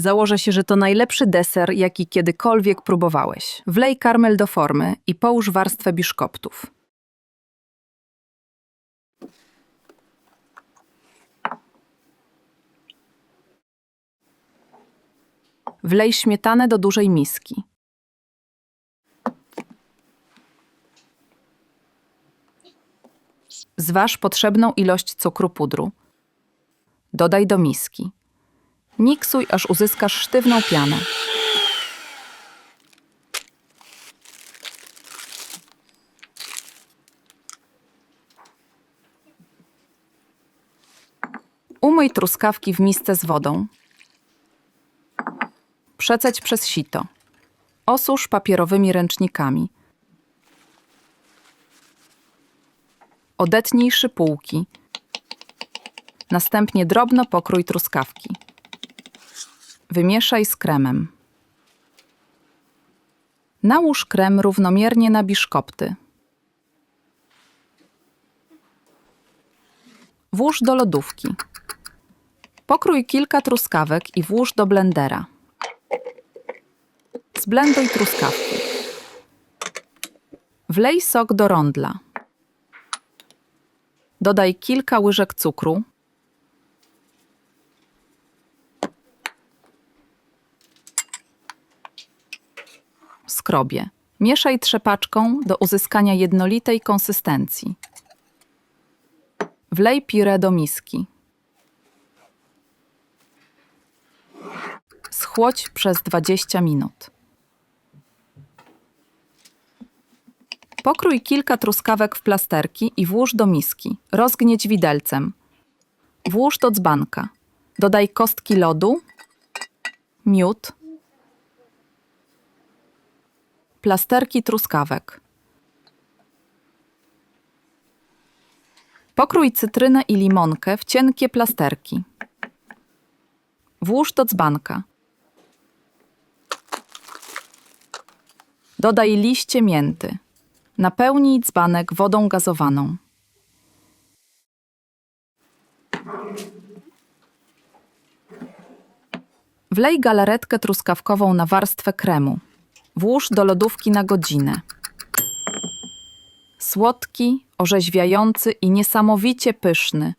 Założę się, że to najlepszy deser, jaki kiedykolwiek próbowałeś. Wlej karmel do formy i połóż warstwę biszkoptów. Wlej śmietanę do dużej miski. Zważ potrzebną ilość cukru pudru. Dodaj do miski. Miksuj, aż uzyskasz sztywną pianę. Umyj truskawki w misce z wodą. Przeceć przez sito. Osusz papierowymi ręcznikami. Odetnij szypułki. Następnie drobno pokrój truskawki. Wymieszaj z kremem. Nałóż krem równomiernie na biszkopty. Włóż do lodówki. Pokrój kilka truskawek i włóż do blendera. Zblenduj truskawki. Wlej sok do rondla. Dodaj kilka łyżek cukru. Skrobie. Mieszaj trzepaczką do uzyskania jednolitej konsystencji. Wlej pire do miski. Schłodź przez 20 minut. Pokrój kilka truskawek w plasterki i włóż do miski. Rozgnieć widelcem. Włóż do dzbanka. Dodaj kostki lodu, miód, plasterki truskawek. Pokrój cytrynę i limonkę w cienkie plasterki. Włóż do dzbanka. Dodaj liście mięty. Napełnij dzbanek wodą gazowaną. Wlej galaretkę truskawkową na warstwę kremu. Włóż do lodówki na godzinę. Słodki, orzeźwiający i niesamowicie pyszny.